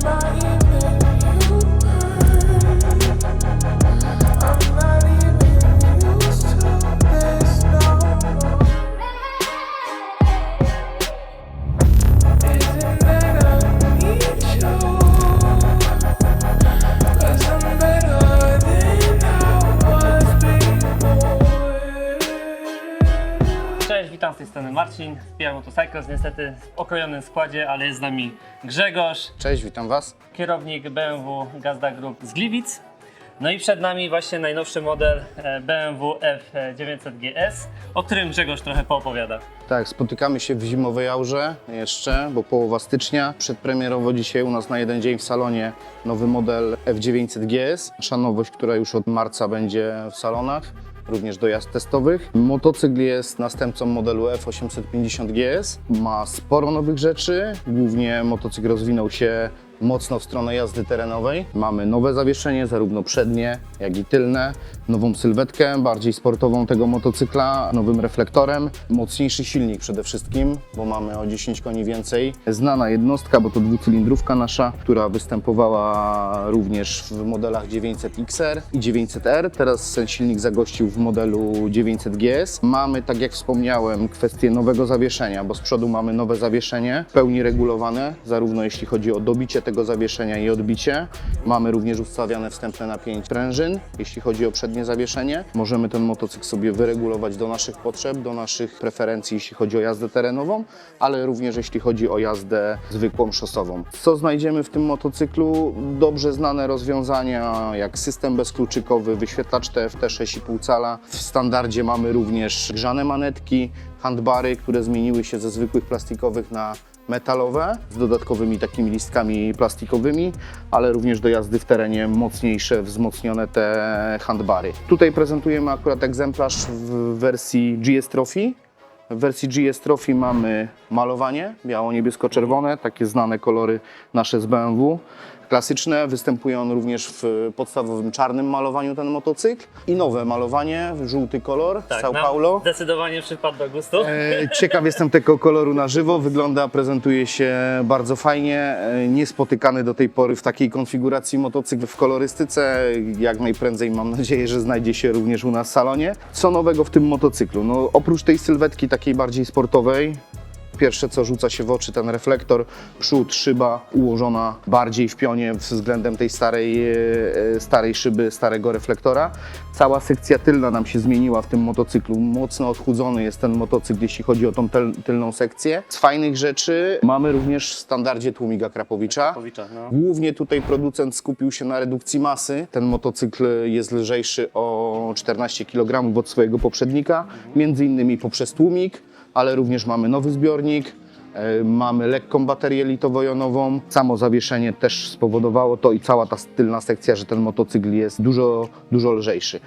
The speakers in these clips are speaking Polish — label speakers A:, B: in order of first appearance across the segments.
A: somebody z tej strony Marcin z PR Motorcycles, niestety w okrojonym składzie, ale jest z nami Grzegorz,
B: Cześć, witam Was.
A: kierownik BMW Gazda Group z Gliwic. No i przed nami właśnie najnowszy model e, BMW F900 GS, o którym Grzegorz trochę poopowiada.
B: Tak, spotykamy się w zimowej aurze jeszcze, bo połowa stycznia. Przedpremierowo dzisiaj u nas na jeden dzień w salonie nowy model F900 GS. Nasza nowość, która już od marca będzie w salonach. Również do jazd testowych. Motocykl jest następcą modelu F850 GS. Ma sporo nowych rzeczy. Głównie motocykl rozwinął się mocno w stronę jazdy terenowej. Mamy nowe zawieszenie, zarówno przednie, jak i tylne, nową sylwetkę, bardziej sportową tego motocykla, nowym reflektorem, mocniejszy silnik przede wszystkim, bo mamy o 10 koni więcej. Znana jednostka, bo to dwucylindrówka nasza, która występowała również w modelach 900XR i 900R. Teraz ten silnik zagościł w modelu 900GS. Mamy, tak jak wspomniałem, kwestię nowego zawieszenia, bo z przodu mamy nowe zawieszenie, w pełni regulowane, zarówno jeśli chodzi o dobicie tego zawieszenia i odbicie. Mamy również ustawiane wstępne napięcie sprężyn, jeśli chodzi o przednie zawieszenie. Możemy ten motocykl sobie wyregulować do naszych potrzeb, do naszych preferencji, jeśli chodzi o jazdę terenową, ale również jeśli chodzi o jazdę zwykłą szosową. Co znajdziemy w tym motocyklu? Dobrze znane rozwiązania, jak system bezkluczykowy, wyświetlacz TFT 6,5 cala. W standardzie mamy również grzane manetki, handbary, które zmieniły się ze zwykłych plastikowych na metalowe z dodatkowerymi takimi listkami plastikowymi, ale również do jazdy w terenie mocniejsze, wzmocnione te handbary. Tutaj prezentujemy akurat egzemplarz w wersji GS Trophy. W wersji GS Trophy mamy malowanie biało-niebiesko-czerwone, takie znane kolory nasze z BMW. Klasyczne, występuje on również w podstawowym czarnym malowaniu ten motocykl i nowe malowanie, żółty kolor, São
A: nam
B: Paulo.
A: zdecydowanie przypadł do gustu.
B: E, Ciekaw jestem tego koloru na żywo. Wygląda, prezentuje się bardzo fajnie. E, Niespotykany do tej pory w takiej konfiguracji motocykl w kolorystyce. Jak najprędzej mam nadzieję, że znajdzie się również u nas w salonie. Co nowego w tym motocyklu? No, oprócz tej sylwetki takiej bardziej sportowej, Pierwsze co rzuca się w oczy ten reflektor, przód, szyba ułożona bardziej w pionie względem tej starej, e, e, starej szyby, starego reflektora. Cała sekcja tylna nam się zmieniła w tym motocyklu. Mocno odchudzony jest ten motocykl, jeśli chodzi o tą tylną sekcję. Z fajnych rzeczy mamy również w standardzie tłumika Krapowicza.
A: Powicza, no.
B: Głównie tutaj producent skupił się na redukcji masy. Ten motocykl jest lżejszy o 14 kg od swojego poprzednika, między innymi poprzez tłumik, ale również mamy nowy zbiornik. e, Mamy lekką baterię litowo-jonową. Samo zawieszenie też spowodowało to i cała ta tylna sekcja, że ten motocykl jest dużo, dużo lżejszy.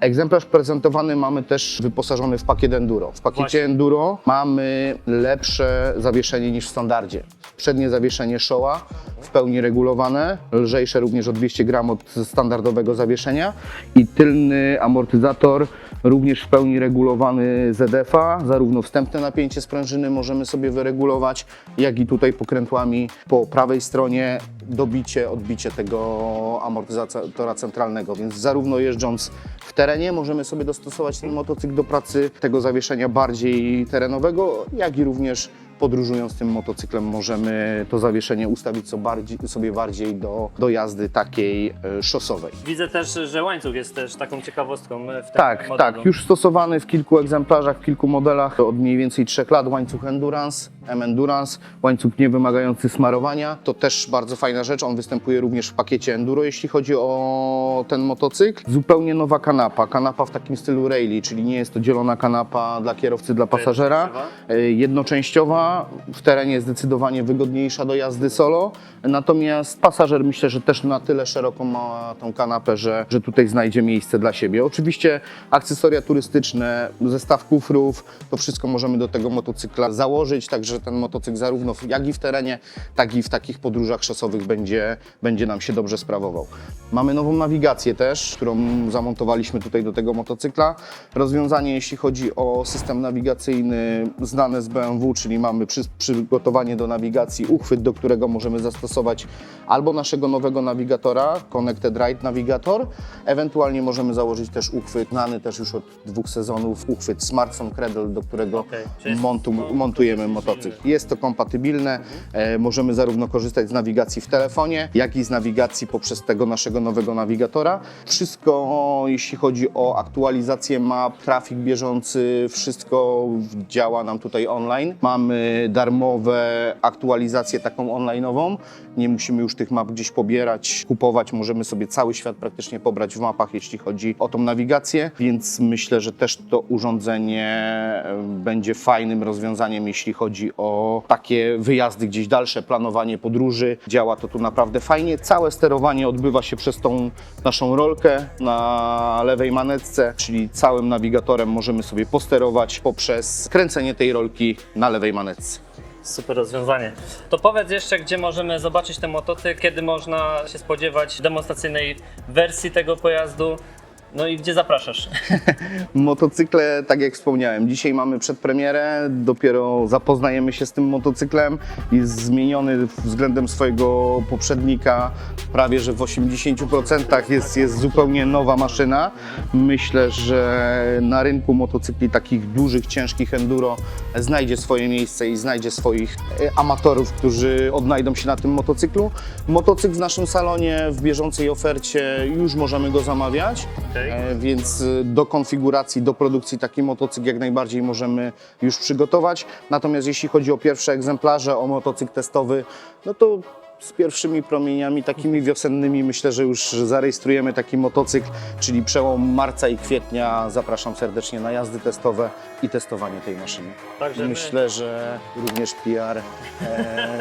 B: Egzemplarz prezentowany mamy też wyposażony w pakiet enduro. W pakiecie
A: Właśnie.
B: enduro mamy lepsze zawieszenie niż w standardzie. Przednie zawieszenie Showa w pełni regulowane, lżejsze również o 200 gram od standardowego zawieszenia i tylny amortyzator również w pełni regulowany ZF-a, zarówno wstępne napięcie sprężyny możemy sobie wyregulować, jak i tutaj pokrętłami po prawej stronie dobicie, odbicie tego amortyzatora centralnego, więc zarówno jeżdżąc w terenie możemy sobie dostosować ten motocykl do pracy tego zawieszenia bardziej terenowego, jak i również podróżując tym motocyklem możemy to zawieszenie ustawić co bardziej, sobie bardziej do, do jazdy takiej e, szosowej.
A: Widzę też, że łańcuch jest też taką ciekawostką w tym
B: Tak,
A: modelu.
B: tak, już stosowany w kilku egzemplarzach, w kilku modelach od mniej więcej 3 lat łańcuch Endurance, M-Endurance, łańcuch nie wymagający smarowania. To też bardzo fajna rzecz, on występuje również w pakiecie Enduro, jeśli chodzi o ten motocykl. Zupełnie nowa kanapa, kanapa w takim stylu rally, czyli nie jest to dzielona kanapa dla kierowcy, dla pasażera. E, Jednoczęściowa, w terenie zdecydowanie wygodniejsza do jazdy solo, natomiast pasażer myślę, że też na tyle szeroko ma tą kanapę, że, że tutaj znajdzie miejsce dla siebie. Oczywiście akcesoria turystyczne, zestaw kufrów, to wszystko możemy do tego motocykla założyć, także że ten motocykl zarówno jak i w terenie, tak i w takich podróżach szosowych będzie, będzie nam się dobrze sprawował. Mamy nową nawigację też, którą zamontowaliśmy tutaj do tego motocykla. Rozwiązanie jeśli chodzi o system nawigacyjny znane z BMW, czyli mamy przy, przygotowanie do nawigacji, uchwyt, do którego możemy zastosować albo naszego nowego nawigatora, Connected Ride Navigator, ewentualnie możemy założyć też uchwyt, znany też już od dwóch sezonów, uchwyt Smartphone Cradle, do którego
A: jest
B: montu, montujemy
A: kompatybilne.
B: Motocykl. Jest to kompatybilne, e, możemy zarówno korzystać z nawigacji w telefonie, jak i z nawigacji poprzez tego naszego nowego nawigatora. Wszystko, jeśli chodzi o aktualizację map, trafik bieżący, wszystko działa nam tutaj online. Mamy darmowe aktualizację taką online'ową. Nie musimy już tych map gdzieś pobierać, kupować. Możemy sobie cały świat praktycznie pobrać w mapach, jeśli chodzi o tą nawigację, więc myślę, że też to urządzenie e, będzie fajnym rozwiązaniem, jeśli chodzi o takie wyjazdy gdzieś dalsze, planowanie podróży. Działa to tu naprawdę fajnie. Całe sterowanie odbywa się przez tą naszą rolkę na lewej manetce, czyli całym nawigatorem możemy sobie posterować poprzez kręcenie tej rolki na lewej manetce.
A: Super rozwiązanie. To powiedz jeszcze, gdzie możemy zobaczyć ten motocykl, kiedy można się spodziewać demonstracyjnej wersji tego pojazdu, no i gdzie zapraszasz?
B: Motocykle, tak jak wspomniałem, dzisiaj mamy przedpremierę, dopiero zapoznajemy się z tym motocyklem. Jest zmieniony względem swojego poprzednika prawie, że w 80% jest, jest zupełnie nowa maszyna. Myślę, że na rynku motocykli takich dużych, ciężkich enduro znajdzie swoje miejsce i znajdzie swoich e, amatorów, którzy odnajdą się na tym motocyklu. Motocykl w naszym salonie w bieżącej ofercie już możemy go zamawiać.
A: Okej.
B: E, Więc y, do konfiguracji, do produkcji taki motocykl jak najbardziej możemy już przygotować. Natomiast jeśli chodzi o pierwsze egzemplarze, o motocykl testowy, no to z pierwszymi promieniami takimi wiosennymi myślę, że już zarejestrujemy taki motocykl, czyli przełom marca i kwietnia. Zapraszam serdecznie na jazdy testowe i testowanie tej maszyny.
A: Także my-
B: Myślę, że również PR e,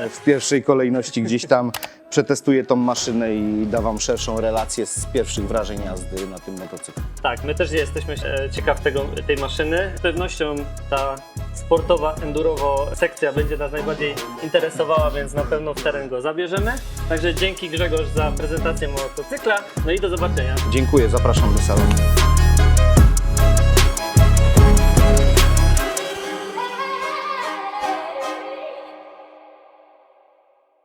B: w pierwszej kolejności gdzieś tam przetestuje tą maszynę i da Wam szerszą relację z pierwszych wrażeń jazdy na tym motocyklu.
A: Tak, my też jesteśmy e, ciekaw tego, tej maszyny. Z pewnością ta sportowa, endurowo sekcja będzie nas najbardziej interesowała, więc na pewno w teren go zabierzemy. Także dzięki Grzegorz za prezentację motocykla, no i do zobaczenia.
B: Dziękuję, zapraszam do salonu.